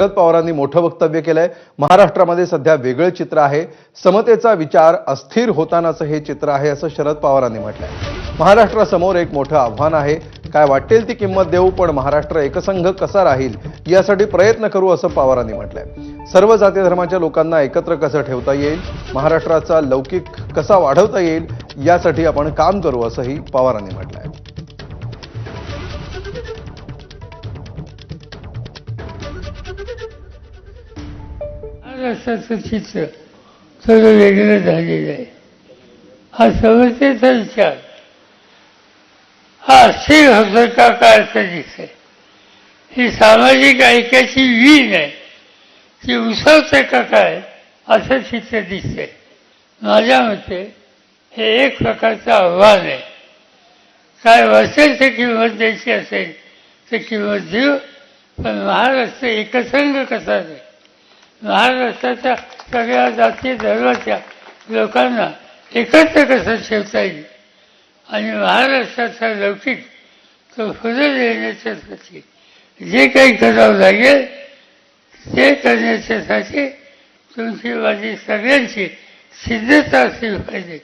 शरद पवारांनी मोठं वक्तव्य केलंय. महाराष्ट्रामध्ये सध्या वेगळं चित्र आहे. समतेचा विचार अस्थिर होतानाचं हे चित्र आहे असं शरद पवारांनी म्हटलंय. महाराष्ट्रासमोर एक मोठं आव्हान आहे. काय वाटेल ती किंमत देऊ पण महाराष्ट्र एकसंघ कसा राहील यासाठी प्रयत्न करू असं पवारांनी म्हटलंय. सर्व जाती धर्माच्या लोकांना एकत्र कसं ठेवता येईल? महाराष्ट्राचा लौकिक कसा वाढवता येईल? यासाठी आपण काम करू असंही पवारांनी म्हटलंय. महाराष्ट्राचं चित्र सगळं वेगळं झालेलं आहे. हा समस्येचा विचार हा अस्थिर होतं का काय असं दिसतंय ही सामाजिक ऐक्याची वीण आहे. ती उसळते का काय असं चित्र दिसतंय. माझ्या मते हे एक प्रकारचं आव्हान आहे. काय वाचेल ते किंमत द्यायची असेल तर किंमत देऊ पण महाराष्ट्र एकसंघ कसा नाही महाराष्ट्राच्या सगळ्या जाती धर्माच्या लोकांना एकत्र कसं ठेवता येईल? आणि महाराष्ट्राचा लौकिक तो फुलं येण्याच्यासाठी जे काही करावं लागेल ते करण्याच्यासाठी तुमची माझी सगळ्यांची सिद्धता असली पाहिजे.